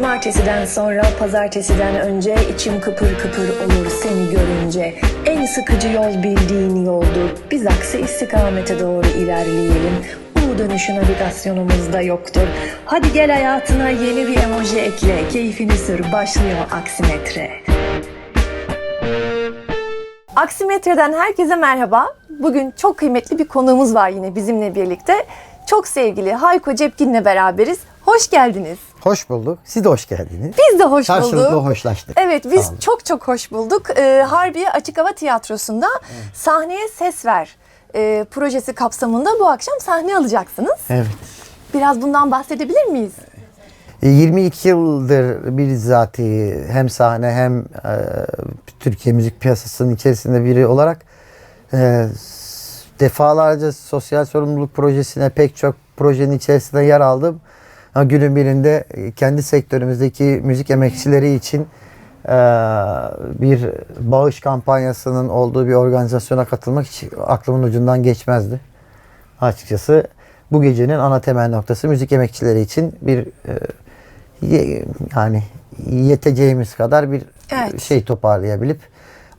Cumartesiden sonra pazartesiden önce içim kıpır kıpır olur seni görünce. En sıkıcı yol bildiğin yoldur. Biz aksi istikamete doğru ilerleyelim. U dönüşü navigasyonumuzda yoktur. Hadi gel hayatına yeni bir emoji ekle. Keyfini sür başlıyor aksimetre. Aksimetre'den herkese merhaba. Bugün çok kıymetli bir konuğumuz var yine bizimle birlikte. Çok sevgili Hayko Cepkin'le beraberiz. Hoş geldiniz. Hoş bulduk. Siz de hoş geldiniz. Biz de hoş Karşılıklı bulduk. hoşlaştık. Evet biz çok çok hoş bulduk. Ee, Harbiye Açık Hava Tiyatrosu'nda Sahneye Ses Ver e, projesi kapsamında bu akşam sahne alacaksınız. Evet. Biraz bundan bahsedebilir miyiz? E, 22 yıldır bizzati hem sahne hem e, Türkiye müzik piyasasının içerisinde biri olarak e, defalarca sosyal sorumluluk projesine pek çok projenin içerisinde yer aldım. Ama günün birinde e, kendi sektörümüzdeki müzik emekçileri için e, bir bağış kampanyasının olduğu bir organizasyona katılmak hiç aklımın ucundan geçmezdi. Açıkçası bu gecenin ana temel noktası müzik emekçileri için bir e, yani yeteceğimiz kadar bir Evet. şey toparlayabilip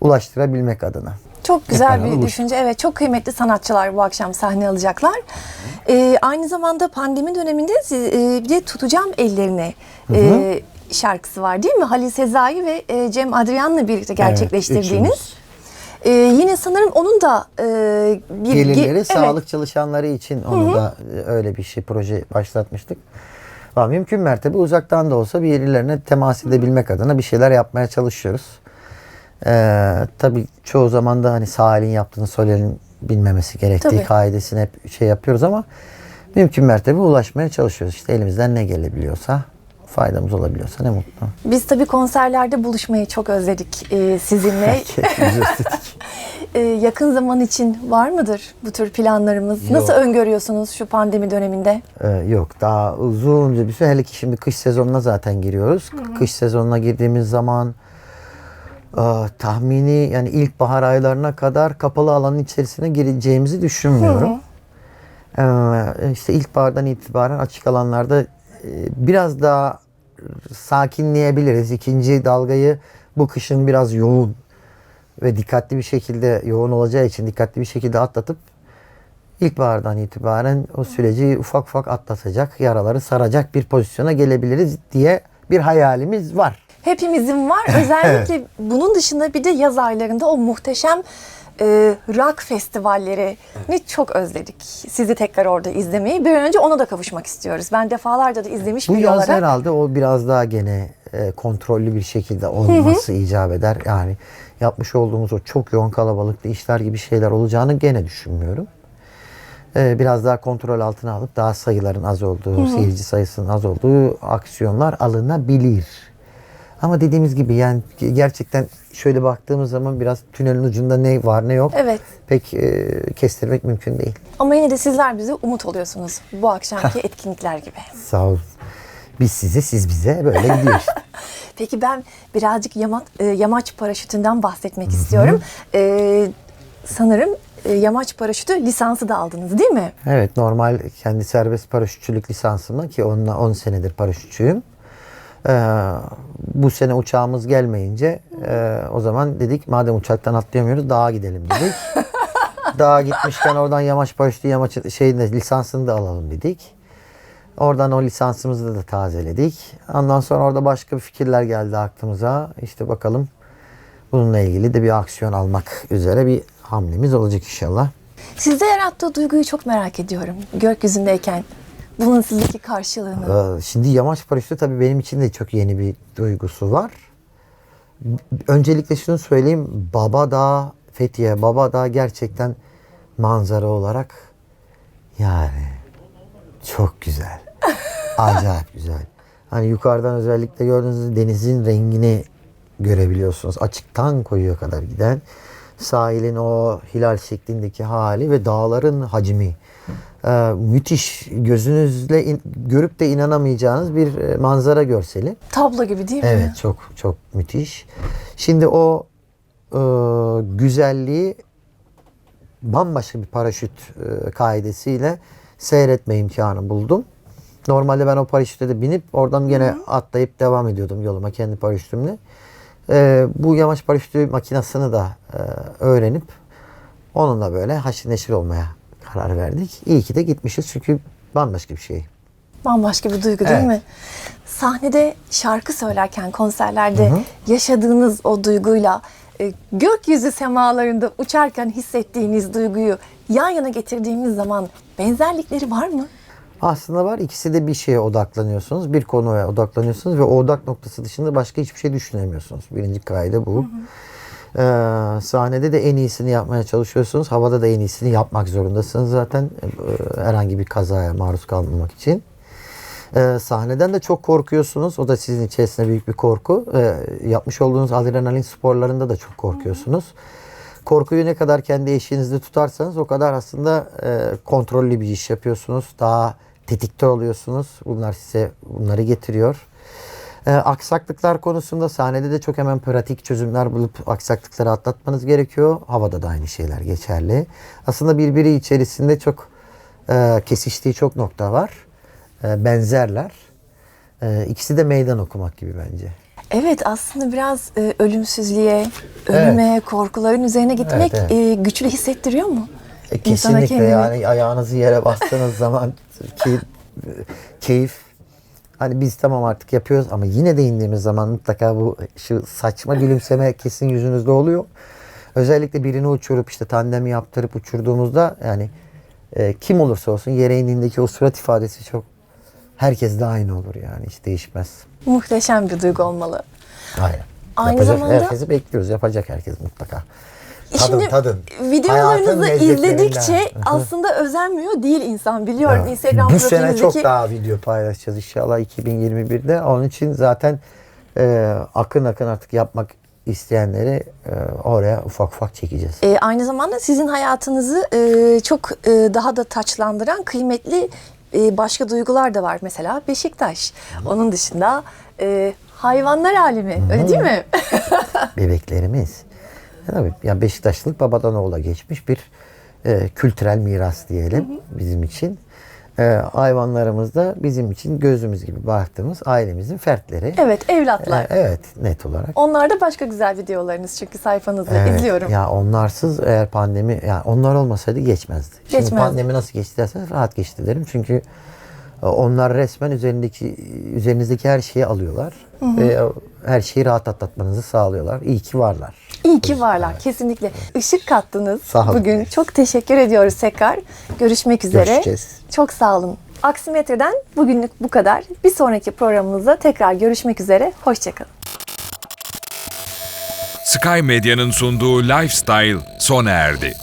ulaştırabilmek adına. Çok güzel beraber bir buluştuk. düşünce. Evet çok kıymetli sanatçılar bu akşam sahne alacaklar. Ee, aynı zamanda pandemi döneminde e, bir de Tutacağım Ellerini e, şarkısı var değil mi? Halil Sezai ve e, Cem Adrian'la birlikte gerçekleştirdiğiniz. üçümüz. Ee, yine sanırım onun da e, bir ge- Gelirleri evet. sağlık çalışanları için onu da e, öyle bir şey proje başlatmıştık. Ama mümkün mertebe uzaktan da olsa birilerine temas edebilmek adına bir şeyler yapmaya çalışıyoruz. Ee, tabii çoğu zaman da hani sağ elin yaptığını sol elin bilmemesi gerektiği Tabii. kaidesini hep şey yapıyoruz ama mümkün mertebe ulaşmaya çalışıyoruz. İşte elimizden ne gelebiliyorsa, faydamız olabiliyorsa ne mutlu. Biz tabii konserlerde buluşmayı çok özledik e, sizinle. İstedik. E, yakın zaman için var mıdır bu tür planlarımız? Nasıl Yok. öngörüyorsunuz şu pandemi döneminde? Ee, yok daha uzunca bir süre hele ki şimdi kış sezonuna zaten giriyoruz. Kış sezonuna girdiğimiz zaman tahmini yani ilkbahar aylarına kadar kapalı alanın içerisine gireceğimizi düşünmüyorum. Ee, işte ilkbahardan itibaren açık alanlarda e, biraz daha sakinleyebiliriz. İkinci dalgayı bu kışın biraz yoğun ve dikkatli bir şekilde yoğun olacağı için dikkatli bir şekilde atlatıp İlkbahardan itibaren o süreci ufak ufak atlatacak, yaraları saracak bir pozisyona gelebiliriz diye bir hayalimiz var. Hepimizin var. Özellikle bunun dışında bir de yaz aylarında o muhteşem e, rock festivallerini çok özledik. Sizi tekrar orada izlemeyi. Bir önce ona da kavuşmak istiyoruz. Ben defalarca da izlemiş Bu biri yaz olarak. herhalde o biraz daha gene e, kontrollü bir şekilde olması icap eder. Yani yapmış olduğumuz o çok yoğun kalabalıklı işler gibi şeyler olacağını gene düşünmüyorum. E, biraz daha kontrol altına alıp daha sayıların az olduğu, seyirci sayısının az olduğu aksiyonlar alınabilir. Ama dediğimiz gibi yani gerçekten şöyle baktığımız zaman biraz tünelin ucunda ne var ne yok Evet. pek e, kestirmek mümkün değil. Ama yine de sizler bize umut oluyorsunuz bu akşamki etkinlikler gibi. Sağ olun. Biz size, siz bize böyle gidiyor işte. Peki ben birazcık yama, e, yamaç paraşütünden bahsetmek istiyorum. E, sanırım e, yamaç paraşütü lisansı da aldınız değil mi? Evet normal kendi serbest paraşütçülük lisansımla ki onunla 10 senedir paraşütçüyüm. Ee, bu sene uçağımız gelmeyince e, o zaman dedik madem uçaktan atlayamıyoruz dağa gidelim dedik. dağa gitmişken oradan yamaç paraşütü yamaç şeyinde lisansını da alalım dedik. Oradan o lisansımızı da tazeledik. Ondan sonra orada başka bir fikirler geldi aklımıza. İşte bakalım bununla ilgili de bir aksiyon almak üzere bir hamlemiz olacak inşallah. Sizde yarattığı duyguyu çok merak ediyorum. Gökyüzündeyken bunun sizdeki karşılığını. Ee, Şimdi yamaç paraşütü tabii benim için de çok yeni bir duygusu var. Öncelikle şunu söyleyeyim. Baba Dağı, Fethiye Baba Dağı gerçekten manzara olarak yani çok güzel. Acayip güzel. Hani yukarıdan özellikle gördüğünüz denizin rengini görebiliyorsunuz. Açıktan koyuya kadar giden sahilin o hilal şeklindeki hali ve dağların hacmi. Ee, müthiş gözünüzle in- görüp de inanamayacağınız bir e, manzara görseli. Tablo gibi değil mi? Evet çok çok müthiş. Şimdi o e, güzelliği bambaşka bir paraşüt e, kaidesiyle seyretme imkanı buldum. Normalde ben o paraşüte de binip oradan gene atlayıp devam ediyordum yoluma kendi paraşütümle. Ee, bu yamaç paraşütü makinasını da e, öğrenip onunla böyle haşır neşir olmaya karar verdik. İyi ki de gitmişiz çünkü bambaşka bir şey. Bambaşka bir duygu değil Evet. mi? Sahnede şarkı söylerken konserlerde yaşadığınız o duyguyla e, gökyüzü semalarında uçarken hissettiğiniz duyguyu yan yana getirdiğimiz zaman benzerlikleri var mı? Aslında var ikisi de bir şeye odaklanıyorsunuz. Bir konuya odaklanıyorsunuz ve o odak noktası dışında başka hiçbir şey düşünemiyorsunuz. Birinci kaide bu. Ee, sahnede de en iyisini yapmaya çalışıyorsunuz. Havada da en iyisini yapmak zorundasınız zaten e, herhangi bir kazaya maruz kalmamak için. Ee, sahneden de çok korkuyorsunuz. O da sizin içerisinde büyük bir korku. Ee, yapmış olduğunuz adrenalin sporlarında da çok korkuyorsunuz. Korkuyu ne kadar kendi eşiğinizde tutarsanız o kadar aslında e, kontrollü bir iş yapıyorsunuz. Daha tetikte oluyorsunuz. Bunlar size bunları getiriyor. E, aksaklıklar konusunda sahnede de çok hemen pratik çözümler bulup aksaklıkları atlatmanız gerekiyor. Havada da aynı şeyler geçerli. Aslında birbiri içerisinde çok e, kesiştiği çok nokta var. E, benzerler. E, ikisi de meydan okumak gibi bence. Evet aslında biraz e, ölümsüzlüğe, ölüme, korkuların üzerine gitmek Evet, e, güçlü hissettiriyor mu? E, kesinlikle yani ayağınızı yere bastığınız zaman e, keyif hani biz tamam artık yapıyoruz ama yine de indiğimiz zaman mutlaka bu şu saçma gülümseme kesin yüzünüzde oluyor. Özellikle birini uçurup işte tandemi yaptırıp uçurduğumuzda yani e, kim olursa olsun yere indiğindeki o surat ifadesi çok herkes de aynı olur yani hiç değişmez. Muhteşem bir duygu olmalı. Aynen. Aynı Yapacak zamanda- herkesi bekliyoruz. Yapacak herkes mutlaka. Tadın Şimdi tadın. videolarınızı Hayatın lezzetlerinden. izledikçe aslında özenmiyor değil insan biliyorum. Ya, Instagram Bu sene çok profilinizdeki daha video paylaşacağız inşallah 2021'de. Onun için zaten e, akın akın artık yapmak isteyenleri e, oraya ufak ufak çekeceğiz. E, aynı zamanda sizin hayatınızı e, çok e, daha da taçlandıran kıymetli e, başka duygular da var. Mesela Beşiktaş. Onun dışında e, hayvanlar alemi. Öyle değil mi? Bebeklerimiz. Tabii ya Beşiktaşlılık babadan oğula geçmiş bir e, kültürel miras diyelim bizim için. E, hayvanlarımız da bizim için gözümüz gibi baktığımız ailemizin fertleri. evet evlatlar. E, evet net olarak. Onlar da başka güzel videolarınız çünkü sayfanızda Evet, izliyorum. Ya onlarsız eğer pandemi yani onlar olmasaydı geçmezdi. Şimdi Geçmezdi. pandemi nasıl geçti derseniz rahat geçti derim. Çünkü onlar resmen üzerindeki üzerinizdeki her şeyi alıyorlar. Ve her şeyi rahat atlatmanızı sağlıyorlar. İyi ki varlar. İyi ki varlar kesinlikle. Işık kattınız Sağ olun. bugün. Çok teşekkür ediyoruz tekrar. Görüşmek üzere. Görüşeceğiz. Çok sağ olun. Aksimetre'den bugünlük bu kadar. Bir sonraki programımızda tekrar görüşmek üzere. Hoşçakalın. Sky Medya'nın sunduğu Lifestyle sona erdi.